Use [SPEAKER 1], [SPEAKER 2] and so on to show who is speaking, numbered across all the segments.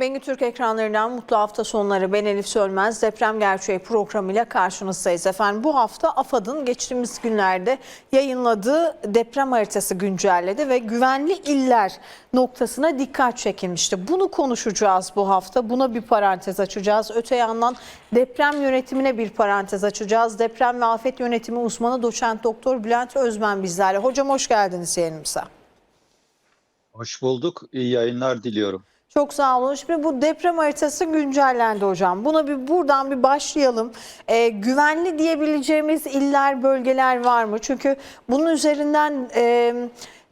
[SPEAKER 1] Bengü Türk ekranlarından mutlu hafta sonları ben Elif Sölmez deprem gerçeği programıyla karşınızdayız efendim. Bu hafta AFAD'ın geçtiğimiz günlerde yayınladığı deprem haritası güncelledi ve güvenli iller noktasına dikkat çekilmişti. Bunu konuşacağız bu hafta. Buna bir parantez açacağız. Öte yandan deprem yönetimine bir parantez açacağız. Deprem ve afet yönetimi uzmanı doçent doktor Bülent Özmen bizlerle. Hocam hoş geldiniz yayınımıza.
[SPEAKER 2] Hoş bulduk. İyi yayınlar diliyorum.
[SPEAKER 1] Çok sağ olun. Şimdi bu deprem haritası güncellendi hocam. Buna bir buradan bir başlayalım. Ee, güvenli diyebileceğimiz iller, bölgeler var mı? Çünkü bunun üzerinden e,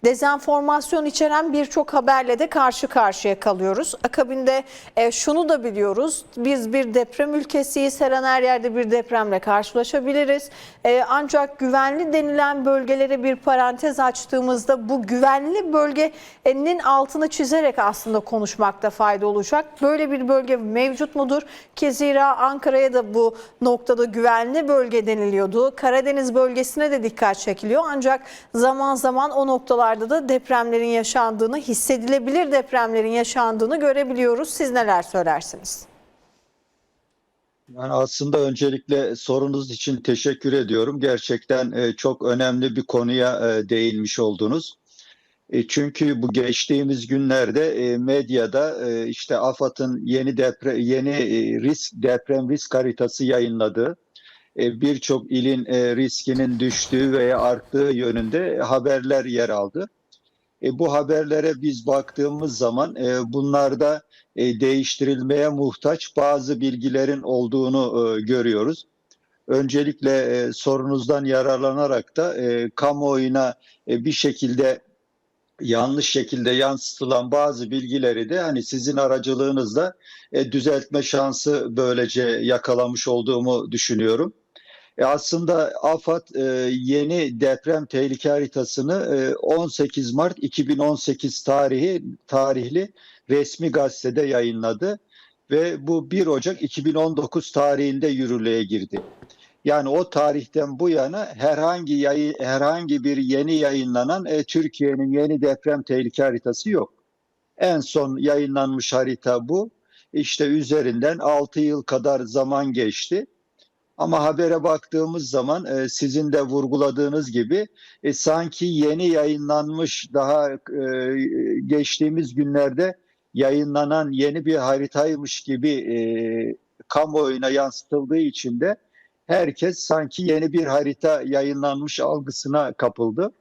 [SPEAKER 1] dezenformasyon içeren birçok haberle de karşı karşıya kalıyoruz. Akabinde e, şunu da biliyoruz. Biz bir deprem ülkesiyiz. Her an her yerde bir depremle karşılaşabiliriz. E, ancak güvenli denilen bölgelere bir parantez açtığımızda bu güvenli bölgenin altını çizerek aslında konuşmakta fayda olacak. Böyle bir bölge mevcut mudur? Ki zira Ankara'ya da bu noktada güvenli bölge deniliyordu. Karadeniz bölgesine de dikkat çekiliyor. Ancak zaman zaman o noktalarda da depremlerin yaşandığını, hissedilebilir depremlerin yaşandığını görebiliyoruz. Siz neler söylersiniz?
[SPEAKER 2] Ben aslında öncelikle sorunuz için teşekkür ediyorum. Gerçekten e, çok önemli bir konuya e, değinmiş oldunuz. E, Çünkü bu geçtiğimiz günlerde e, medyada işte AFAD'ın yeni deprem yeni risk deprem risk haritası yayınladığı e, birçok ilin e, riskinin düştüğü veya arttığı yönünde haberler yer aldı. E, bu haberlere biz baktığımız zaman e, bunlarda e, değiştirilmeye muhtaç bazı bilgilerin olduğunu e, görüyoruz. Öncelikle e, sorunuzdan yararlanarak da e, kamuoyuna e, bir şekilde yanlış şekilde yansıtılan bazı bilgileri de hani sizin aracılığınızla e, düzeltme şansı böylece yakalamış olduğumu düşünüyorum. E aslında AFAD e, yeni deprem tehlike haritasını e, 18 Mart 2018 tarihi tarihli resmi gazetede yayınladı ve bu 1 Ocak 2019 tarihinde yürürlüğe girdi. Yani o tarihten bu yana herhangi yayı, herhangi bir yeni yayınlanan e, Türkiye'nin yeni deprem tehlike haritası yok. En son yayınlanmış harita bu. İşte üzerinden 6 yıl kadar zaman geçti. Ama habere baktığımız zaman e, sizin de vurguladığınız gibi e, sanki yeni yayınlanmış daha e, geçtiğimiz günlerde yayınlanan yeni bir haritaymış gibi e, kamuoyuna yansıtıldığı için de herkes sanki yeni bir harita yayınlanmış algısına kapıldı.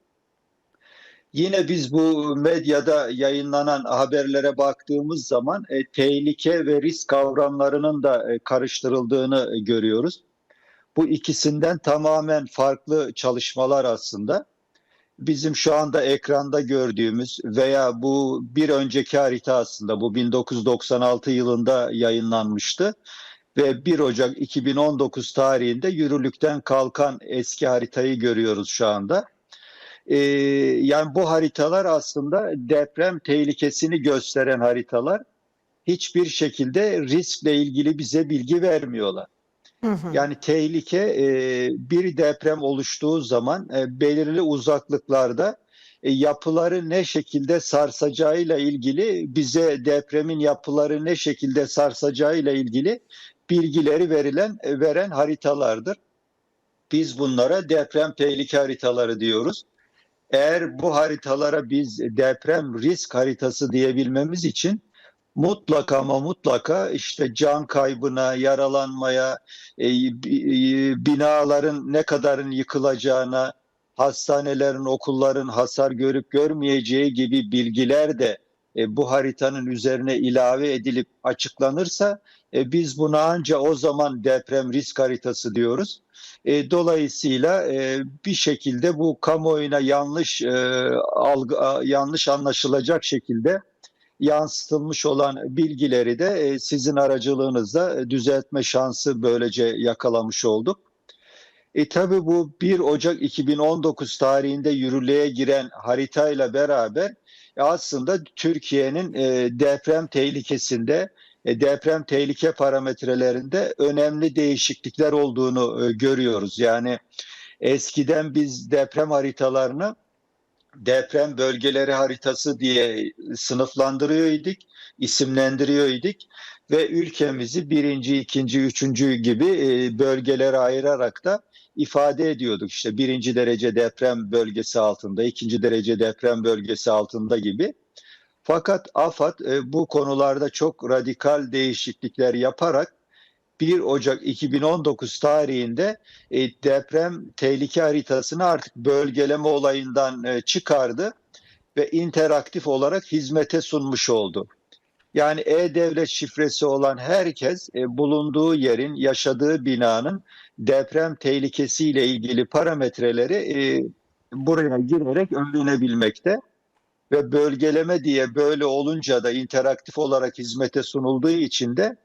[SPEAKER 2] Yine biz bu medyada yayınlanan haberlere baktığımız zaman e, tehlike ve risk kavramlarının da e, karıştırıldığını görüyoruz. Bu ikisinden tamamen farklı çalışmalar aslında. Bizim şu anda ekranda gördüğümüz veya bu bir önceki harita aslında bu 1996 yılında yayınlanmıştı ve 1 Ocak 2019 tarihinde yürürlükten kalkan eski haritayı görüyoruz şu anda. Ee, yani bu haritalar aslında deprem tehlikesini gösteren haritalar. Hiçbir şekilde riskle ilgili bize bilgi vermiyorlar. Yani tehlike e, bir deprem oluştuğu zaman e, belirli uzaklıklarda e, yapıları ne şekilde sarsacağıyla ilgili bize depremin yapıları ne şekilde sarsacağıyla ilgili bilgileri verilen veren haritalardır. Biz bunlara deprem tehlike haritaları diyoruz. Eğer bu haritalara biz deprem risk haritası diyebilmemiz için mutlaka ama mutlaka işte can kaybına, yaralanmaya, e, bi- binaların ne kadarın yıkılacağına, hastanelerin, okulların hasar görüp görmeyeceği gibi bilgiler de e, bu haritanın üzerine ilave edilip açıklanırsa e, biz buna anca o zaman deprem risk haritası diyoruz. E, dolayısıyla e, bir şekilde bu kamuoyuna yanlış e, algı, yanlış anlaşılacak şekilde yansıtılmış olan bilgileri de e, sizin aracılığınızla düzeltme şansı böylece yakalamış olduk. E tabi bu 1 Ocak 2019 tarihinde yürürlüğe giren haritayla beraber e, aslında Türkiye'nin e, deprem tehlikesinde, e, deprem tehlike parametrelerinde önemli değişiklikler olduğunu e, görüyoruz. Yani eskiden biz deprem haritalarını deprem bölgeleri haritası diye sınıflandırıyor idik, ve ülkemizi birinci, ikinci, üçüncü gibi e, bölgelere ayırarak da ifade ediyorduk. İşte birinci derece deprem bölgesi altında, ikinci derece deprem bölgesi altında gibi. Fakat AFAD e, bu konularda çok radikal değişiklikler yaparak 1 Ocak 2019 tarihinde e, deprem tehlike haritasını artık bölgeleme olayından e, çıkardı ve interaktif olarak hizmete sunmuş oldu. Yani e-devlet şifresi olan herkes e, bulunduğu yerin, yaşadığı binanın deprem tehlikesiyle ilgili parametreleri e, buraya girerek öğrenebilmekte ve bölgeleme diye böyle olunca da interaktif olarak hizmete sunulduğu için de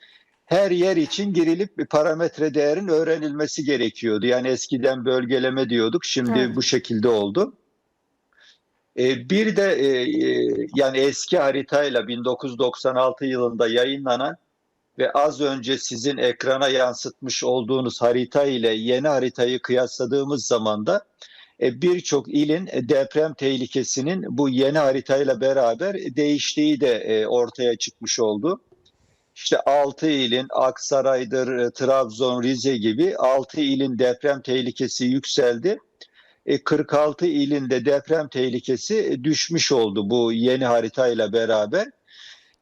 [SPEAKER 2] her yer için girilip bir parametre değerin öğrenilmesi gerekiyordu. Yani eskiden bölgeleme diyorduk, şimdi
[SPEAKER 1] Evet.
[SPEAKER 2] bu şekilde oldu. E, bir de e, e, yani eski haritayla 1996 yılında yayınlanan ve az önce sizin ekrana yansıtmış olduğunuz harita ile yeni haritayı kıyasladığımız zaman da birçok ilin deprem tehlikesinin bu yeni haritayla beraber değiştiği de ortaya çıkmış oldu. İşte 6 ilin Aksaray'dır, e, Trabzon, Rize gibi 6 ilin deprem tehlikesi yükseldi. E, 46 ilinde deprem tehlikesi e, düşmüş oldu bu yeni haritayla beraber.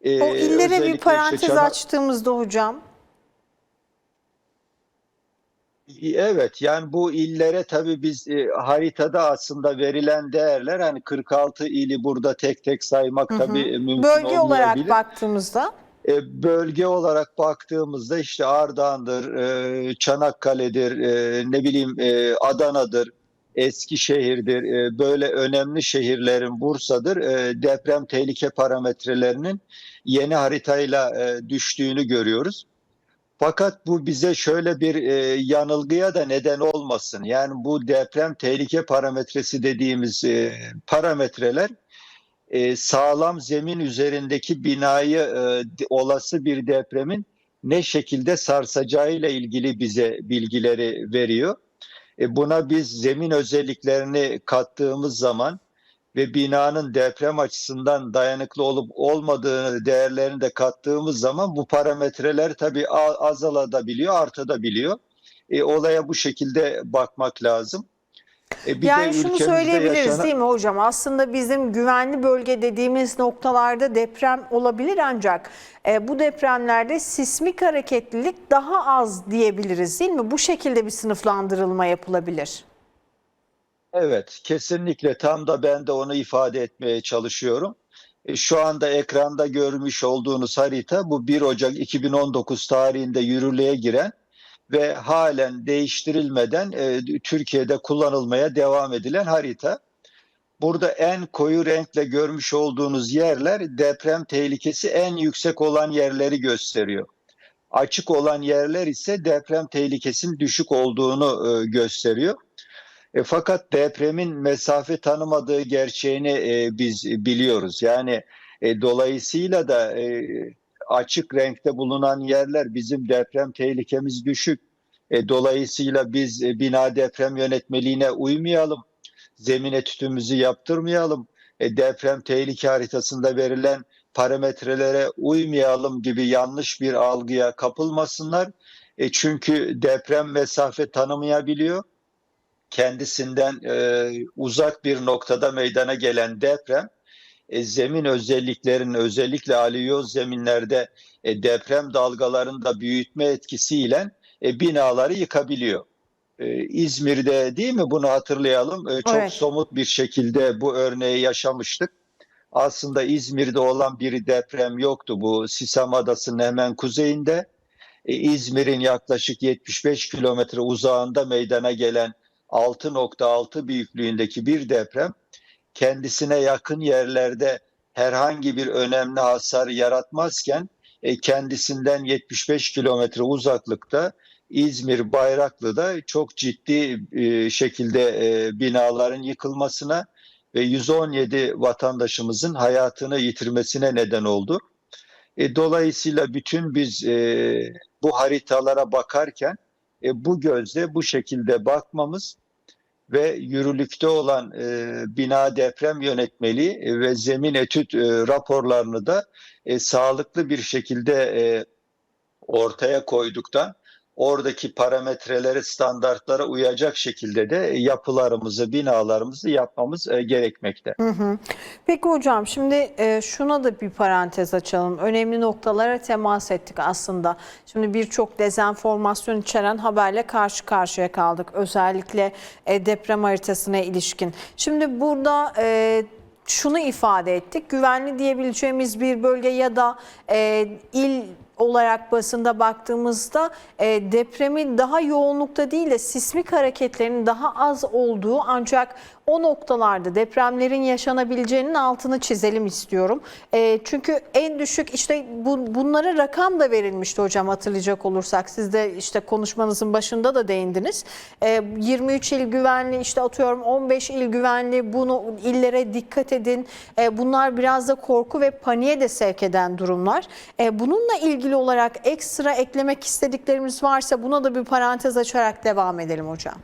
[SPEAKER 2] E,
[SPEAKER 1] O illere bir
[SPEAKER 2] işte
[SPEAKER 1] parantez
[SPEAKER 2] Çanak-
[SPEAKER 1] açtığımızda hocam.
[SPEAKER 2] Evet yani bu illere tabii biz e, haritada aslında verilen değerler hani 46 ili burada tek tek saymak
[SPEAKER 1] Hı hı.
[SPEAKER 2] tabii e, mümkün
[SPEAKER 1] Bölge olarak
[SPEAKER 2] olmayabilir.
[SPEAKER 1] baktığımızda
[SPEAKER 2] E, bölge olarak baktığımızda işte Ardahan'dır, e, Çanakkale'dir, e, ne bileyim Adana'dır, Eskişehir'dir, e, böyle önemli şehirlerin Bursa'dır deprem tehlike parametrelerinin yeni haritayla düştüğünü görüyoruz. Fakat bu bize şöyle bir e, yanılgıya da neden olmasın. Yani bu deprem tehlike parametresi dediğimiz e, parametreler e, sağlam zemin üzerindeki binayı e, olası bir depremin ne şekilde sarsacağıyla ilgili bize bilgileri veriyor. E, buna biz zemin özelliklerini kattığımız zaman ve binanın deprem açısından dayanıklı olup olmadığı değerlerini de kattığımız zaman bu parametreler tabii azalabiliyor, artabiliyor. E, olaya bu şekilde bakmak lazım. E, bir
[SPEAKER 1] yani
[SPEAKER 2] de
[SPEAKER 1] şunu söyleyebiliriz
[SPEAKER 2] yaşanan-
[SPEAKER 1] değil mi hocam? Aslında bizim güvenli bölge dediğimiz noktalarda deprem olabilir ancak e, bu depremlerde sismik hareketlilik daha az diyebiliriz değil mi? Bu şekilde bir sınıflandırılma yapılabilir.
[SPEAKER 2] Evet, kesinlikle tam da ben de onu ifade etmeye çalışıyorum. E, Şu anda ekranda görmüş olduğunuz harita bu 1 Ocak 2019 tarihinde yürürlüğe giren ve halen değiştirilmeden e, Türkiye'de kullanılmaya devam edilen harita. Burada en koyu renkle görmüş olduğunuz yerler deprem tehlikesi en yüksek olan yerleri gösteriyor. Açık olan yerler ise deprem tehlikesinin düşük olduğunu e, gösteriyor. E, fakat depremin mesafe tanımadığı gerçeğini e, biz biliyoruz. Yani e, dolayısıyla da e, açık renkte bulunan yerler bizim deprem tehlikemiz düşük. E, dolayısıyla biz e, bina deprem yönetmeliğine uymayalım. Zemin etütümüzü yaptırmayalım. E, deprem tehlike haritasında verilen parametrelere uymayalım gibi yanlış bir algıya kapılmasınlar. E, çünkü deprem mesafe tanımayabiliyor kendisinden e, uzak bir noktada meydana gelen deprem e, zemin özelliklerinin özellikle aliyoz zeminlerde e, deprem dalgalarında büyütme etkisiyle e, binaları yıkabiliyor. E, İzmir'de değil mi bunu hatırlayalım e, çok
[SPEAKER 1] Evet.
[SPEAKER 2] somut bir şekilde bu örneği yaşamıştık. Aslında İzmir'de olan bir deprem yoktu bu Sisam Adası'nın hemen kuzeyinde. E, İzmir'in yaklaşık 75 kilometre uzağında meydana gelen 6.6 büyüklüğündeki bir deprem kendisine yakın yerlerde herhangi bir önemli hasar yaratmazken e, kendisinden 75 kilometre uzaklıkta İzmir Bayraklı'da çok ciddi e, şekilde e, binaların yıkılmasına ve 117 vatandaşımızın hayatını yitirmesine neden oldu. E, dolayısıyla bütün biz e, bu haritalara bakarken e, bu gözle bu şekilde bakmamız ve yürürlükte olan e, bina deprem yönetmeliği ve zemin etüt e, raporlarını da e, sağlıklı bir şekilde e, ortaya koyduktan oradaki parametrelere, standartlara uyacak şekilde de yapılarımızı, binalarımızı yapmamız e, gerekmekte.
[SPEAKER 1] Hı hı. Peki hocam şimdi e, şuna da bir parantez açalım. Önemli noktalara temas ettik aslında. Şimdi birçok dezenformasyon içeren haberle karşı karşıya kaldık. Özellikle e, deprem haritasına ilişkin. Şimdi burada şunu ifade ettik. Güvenli diyebileceğimiz bir bölge ya da il olarak basında baktığımızda e, depremin daha yoğunlukta değil de sismik hareketlerin daha az olduğu ancak o noktalarda depremlerin yaşanabileceğinin altını çizelim istiyorum. E, çünkü en düşük işte bu, bunlara rakam da verilmişti hocam hatırlayacak olursak. Siz de işte konuşmanızın başında da değindiniz. E, 23 il güvenli işte atıyorum 15 il güvenli bunu illere dikkat edin. E, bunlar biraz da korku ve paniğe de sevk eden durumlar. E, bununla ilgili olarak ekstra eklemek istediklerimiz varsa buna da bir parantez açarak devam edelim hocam.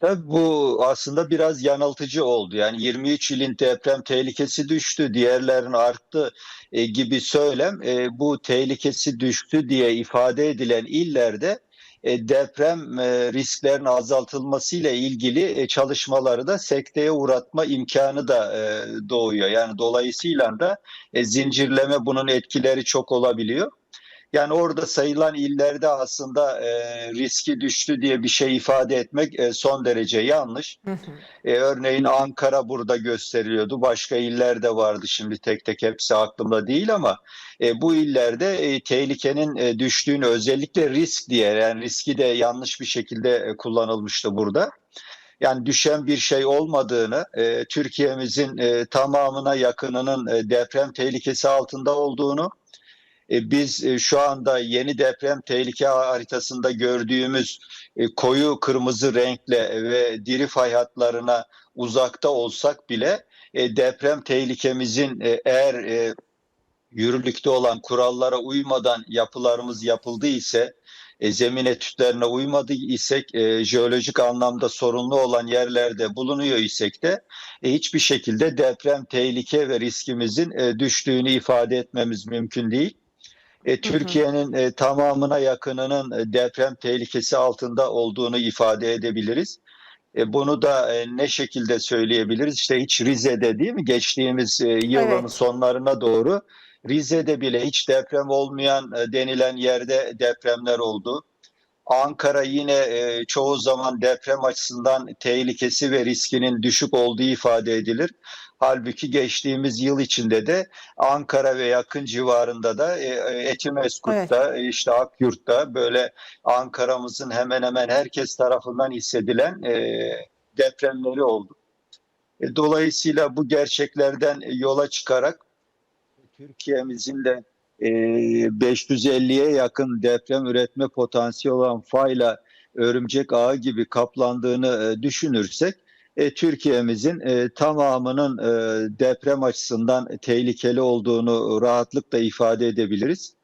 [SPEAKER 2] Tabii bu aslında biraz yanıltıcı oldu. Yani 23 ilin deprem tehlikesi düştü, diğerlerinin arttı e, gibi söylem e, bu tehlikesi düştü diye ifade edilen illerde deprem e, risklerinin azaltılmasıyla ilgili e, çalışmaları da sekteye uğratma imkanı da e, doğuyor. Yani dolayısıyla da e, zincirleme bunun etkileri çok olabiliyor. Yani orada sayılan illerde aslında e, riski düştü diye bir şey ifade etmek e, son derece yanlış. E, örneğin Ankara burada gösteriliyordu. Başka iller de vardı şimdi tek tek hepsi aklımda değil ama e, bu illerde e, tehlikenin e, düştüğünü özellikle risk diye yani riski de yanlış bir şekilde e, kullanılmıştı burada. Yani düşen bir şey olmadığını, e, Türkiye'mizin e, tamamına yakınının e, deprem tehlikesi altında olduğunu, biz e, şu anda yeni deprem tehlike haritasında gördüğümüz e, koyu kırmızı renkle ve diri fay hatlarına uzakta olsak bile e, deprem tehlikemizin e, eğer e, yürürlükte olan kurallara uymadan yapılarımız yapıldı ise e, zemin etütlerine uymadı isek e, jeolojik anlamda sorunlu olan yerlerde bulunuyor isek de e, hiçbir şekilde deprem tehlike ve riskimizin e, düştüğünü ifade etmemiz mümkün değil. E, Türkiye'nin e, tamamına yakınının e, deprem tehlikesi altında olduğunu ifade edebiliriz. E, bunu da e, ne şekilde söyleyebiliriz? İşte hiç Rize'de değil mi? Geçtiğimiz e, yılın
[SPEAKER 1] Evet.
[SPEAKER 2] sonlarına doğru Rize'de bile hiç deprem olmayan e, denilen yerde depremler oldu. Ankara yine e, çoğu zaman deprem açısından tehlikesi ve riskinin düşük olduğu ifade edilir. Halbuki geçtiğimiz yıl içinde de Ankara ve yakın civarında da e, e, Etimeskut'ta, e, işte Akyurt'ta böyle Ankara'mızın hemen hemen herkes tarafından hissedilen depremleri oldu. Dolayısıyla bu gerçeklerden yola çıkarak Türkiye'mizin de e, 550'ye yakın deprem üretme potansiyeli olan fayla örümcek ağı gibi kaplandığını düşünürsek e, Türkiye'mizin e, tamamının e, deprem açısından tehlikeli olduğunu rahatlıkla ifade edebiliriz.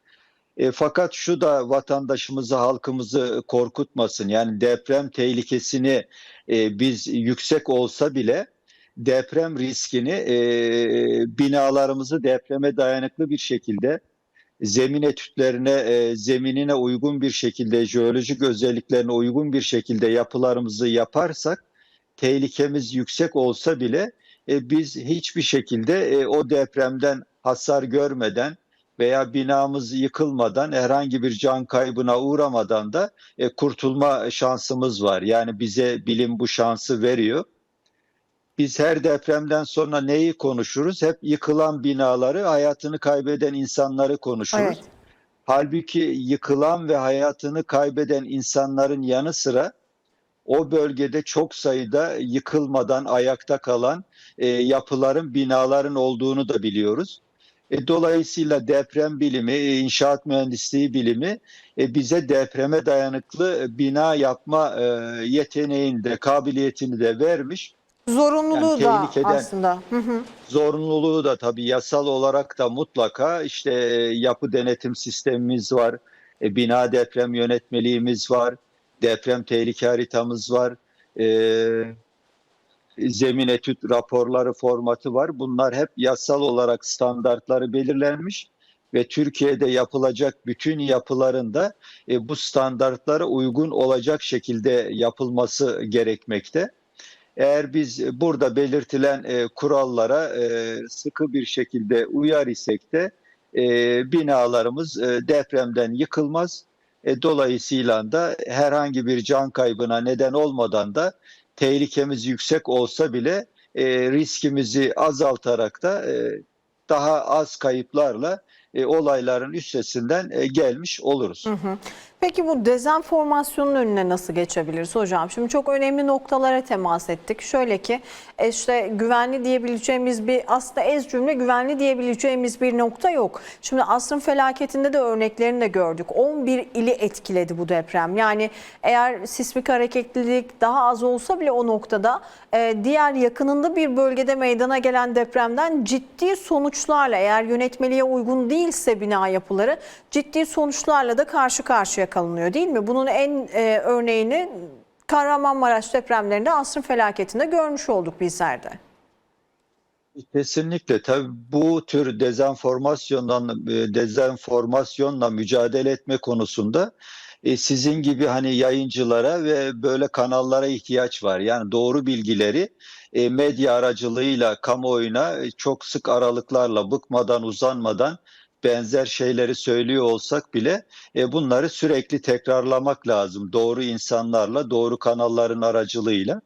[SPEAKER 2] Fakat şu da vatandaşımızı, halkımızı korkutmasın. Yani deprem tehlikesini biz yüksek olsa bile deprem riskini binalarımızı depreme dayanıklı bir şekilde zemin etütlerine, zeminine uygun bir şekilde, jeolojik özelliklerine uygun bir şekilde yapılarımızı yaparsak tehlikemiz yüksek olsa bile e, biz hiçbir şekilde e, o depremden hasar görmeden veya binamız yıkılmadan herhangi bir can kaybına uğramadan da e, kurtulma şansımız var. Yani bize bilim bu şansı veriyor. Biz her depremden sonra neyi konuşuruz? Hep yıkılan binaları, hayatını kaybeden insanları konuşuruz.
[SPEAKER 1] Evet.
[SPEAKER 2] Halbuki yıkılan ve hayatını kaybeden insanların yanı sıra o bölgede çok sayıda yıkılmadan ayakta kalan e, yapıların, binaların olduğunu da biliyoruz. E, dolayısıyla deprem bilimi, e, inşaat mühendisliği bilimi e, bize depreme dayanıklı e, bina yapma e, yeteneğini de, kabiliyetini de vermiş.
[SPEAKER 1] Zorunluluğu
[SPEAKER 2] Yani
[SPEAKER 1] da
[SPEAKER 2] tehlikeden-
[SPEAKER 1] aslında. Hı hı.
[SPEAKER 2] Zorunluluğu da tabii yasal olarak da mutlaka işte e, yapı denetim sistemimiz var, e, bina deprem yönetmeliğimiz var, deprem tehlike haritamız var, e, zemin etüt raporları formatı var. Bunlar hep yasal olarak standartları belirlenmiş ve Türkiye'de yapılacak bütün yapıların da e, bu standartlara uygun olacak şekilde yapılması gerekmekte. Eğer biz burada belirtilen e, kurallara e, sıkı bir şekilde uyar isek de e, binalarımız e, depremden yıkılmaz. E, dolayısıyla da herhangi bir can kaybına neden olmadan da tehlikemiz yüksek olsa bile e, riskimizi azaltarak da e, daha az kayıplarla e, olayların üstesinden e, gelmiş oluruz.
[SPEAKER 1] Hı hı. Peki bu dezenformasyonun önüne nasıl geçebiliriz hocam? Şimdi çok önemli noktalara temas ettik. Şöyle ki e, işte güvenli diyebileceğimiz bir aslında ez cümle güvenli diyebileceğimiz bir nokta yok. Şimdi asrın felaketinde de örneklerini de gördük. 11 ili etkiledi bu deprem. Yani eğer sismik hareketlilik daha az olsa bile o noktada e, diğer yakınında bir bölgede meydana gelen depremden ciddi sonuçlarla eğer yönetmeliğe uygun değilse bina yapıları ciddi sonuçlarla da karşı karşıya kalınıyor değil mi? Bunun en e, örneğini Kahramanmaraş depremlerinde asrın felaketinde görmüş olduk bizler de.
[SPEAKER 2] Kesinlikle tabii bu tür dezenformasyondan e, dezenformasyonla mücadele etme konusunda e, sizin gibi hani yayıncılara ve böyle kanallara ihtiyaç var. Yani doğru bilgileri e, medya aracılığıyla kamuoyuna çok sık aralıklarla bıkmadan uzanmadan benzer şeyleri söylüyor olsak bile e, bunları sürekli tekrarlamak lazım. Doğru insanlarla, doğru kanalların aracılığıyla.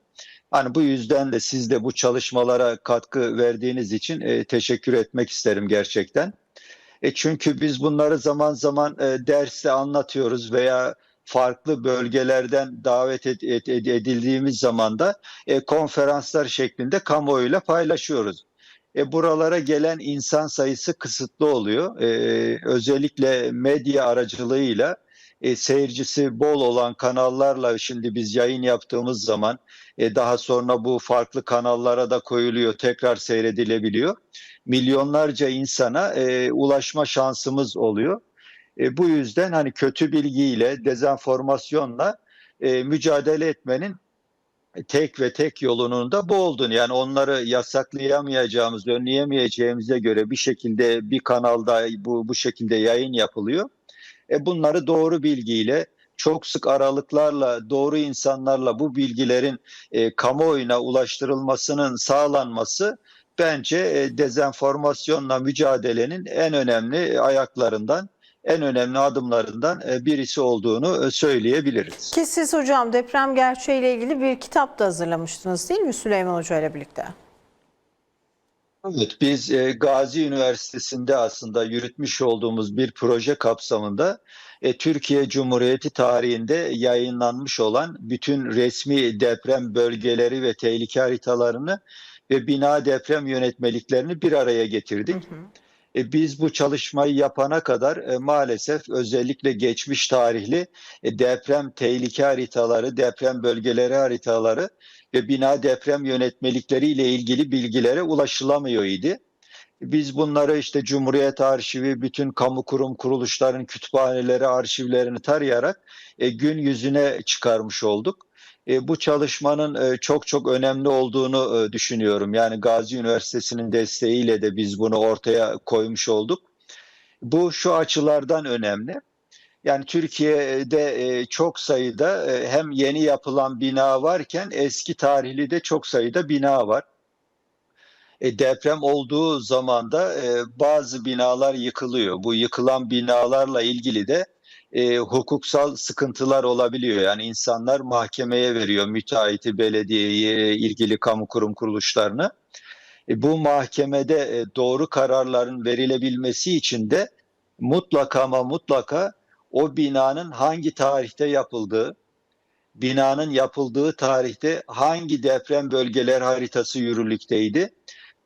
[SPEAKER 2] Hani bu yüzden de siz de bu çalışmalara katkı verdiğiniz için e, teşekkür etmek isterim gerçekten. E çünkü biz bunları zaman zaman e, derste anlatıyoruz veya farklı bölgelerden davet ed- ed- ed- edildiğimiz zaman da e, konferanslar şeklinde kamuoyuyla paylaşıyoruz. E, buralara gelen insan sayısı kısıtlı oluyor. E, özellikle medya aracılığıyla e, seyircisi bol olan kanallarla şimdi biz yayın yaptığımız zaman e, daha sonra bu farklı kanallara da koyuluyor, tekrar seyredilebiliyor. Milyonlarca insana e, ulaşma şansımız oluyor. E, bu yüzden hani kötü bilgiyle, dezenformasyonla e, mücadele etmenin tek ve tek yolunun da bu olduğunu yani onları yasaklayamayacağımız, önleyemeyeceğimize göre bir şekilde bir kanalda bu bu şekilde yayın yapılıyor. E bunları doğru bilgiyle çok sık aralıklarla doğru insanlarla bu bilgilerin e, kamuoyuna ulaştırılmasının sağlanması bence e, dezenformasyonla mücadelenin en önemli ayaklarından, en önemli adımlarından e, birisi olduğunu e, söyleyebiliriz.
[SPEAKER 1] Ki siz hocam deprem gerçeğiyle ilgili bir kitap da hazırlamıştınız değil mi Süleyman Hoca ile birlikte?
[SPEAKER 2] Evet, biz e, Gazi Üniversitesi'nde aslında yürütmüş olduğumuz bir proje kapsamında e, Türkiye Cumhuriyeti tarihinde yayınlanmış olan bütün resmi deprem bölgeleri ve tehlike haritalarını ve bina deprem yönetmeliklerini bir araya getirdik. E, biz bu çalışmayı yapana kadar e, maalesef özellikle geçmiş tarihli e, deprem tehlike haritaları, deprem bölgeleri haritaları ve bina deprem yönetmelikleri ile ilgili bilgilere ulaşılamıyor idi. Biz bunları işte Cumhuriyet Arşivi, bütün kamu kurum kuruluşların kütüphaneleri, arşivlerini tarayarak gün yüzüne çıkarmış olduk. E, bu çalışmanın e, çok çok önemli olduğunu e, düşünüyorum. Yani Gazi Üniversitesi'nin desteğiyle de biz bunu ortaya koymuş olduk. Bu şu açılardan önemli. Yani Türkiye'de çok sayıda hem yeni yapılan bina varken eski tarihli de çok sayıda bina var. E, deprem olduğu zaman da bazı binalar yıkılıyor. Bu yıkılan binalarla ilgili de e, hukuksal sıkıntılar olabiliyor. Yani insanlar mahkemeye veriyor müteahhiti, belediyeyi, ilgili kamu kurum kuruluşlarını. E, bu mahkemede e, doğru kararların verilebilmesi için de mutlaka ama mutlaka o binanın hangi tarihte yapıldığı, binanın yapıldığı tarihte hangi deprem bölgeler haritası yürürlükteydi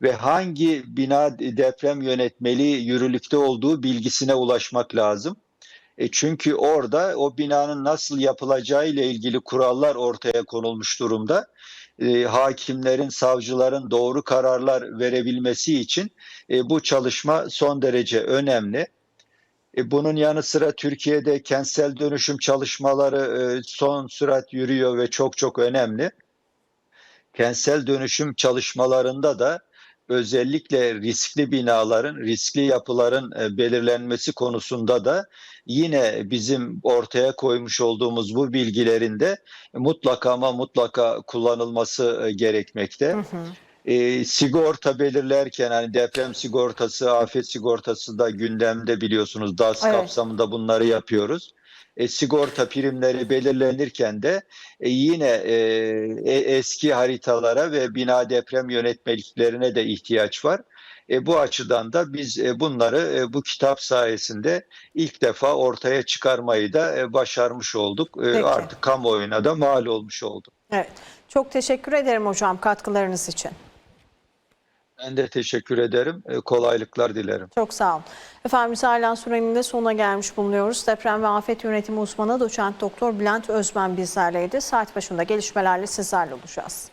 [SPEAKER 2] ve hangi bina deprem yönetmeliği yürürlükte olduğu bilgisine ulaşmak lazım. E çünkü orada o binanın nasıl yapılacağı ile ilgili kurallar ortaya konulmuş durumda. E, hakimlerin, savcıların doğru kararlar verebilmesi için e, bu çalışma son derece önemli. E, bunun yanı sıra Türkiye'de kentsel dönüşüm çalışmaları e, son sürat yürüyor ve çok çok önemli. kentsel dönüşüm çalışmalarında da özellikle riskli binaların, riskli yapıların e, belirlenmesi konusunda da yine bizim ortaya koymuş olduğumuz bu bilgilerin de mutlaka ama mutlaka kullanılması e, gerekmekte. E, sigorta belirlerken hani deprem sigortası, afet sigortası da gündemde biliyorsunuz DAS
[SPEAKER 1] Evet.
[SPEAKER 2] kapsamında bunları yapıyoruz. E, sigorta primleri belirlenirken de e, yine e, e- eski haritalara ve bina deprem yönetmeliklerine de ihtiyaç var. E, bu açıdan da biz e, bunları e, bu kitap sayesinde ilk defa ortaya çıkarmayı da e, başarmış olduk. E,
[SPEAKER 1] Peki.
[SPEAKER 2] artık kamuoyuna da mal olmuş oldu.
[SPEAKER 1] Evet. Çok teşekkür ederim hocam katkılarınız için.
[SPEAKER 2] Ben de teşekkür ederim. E, kolaylıklar dilerim.
[SPEAKER 1] Çok sağ olun. Efendim halen sürenin de sonuna gelmiş bulunuyoruz. Deprem ve afet yönetimi uzmanı doçent doktor Bülent Özmen bizlerleydi. Saat başında gelişmelerle sizlerle olacağız.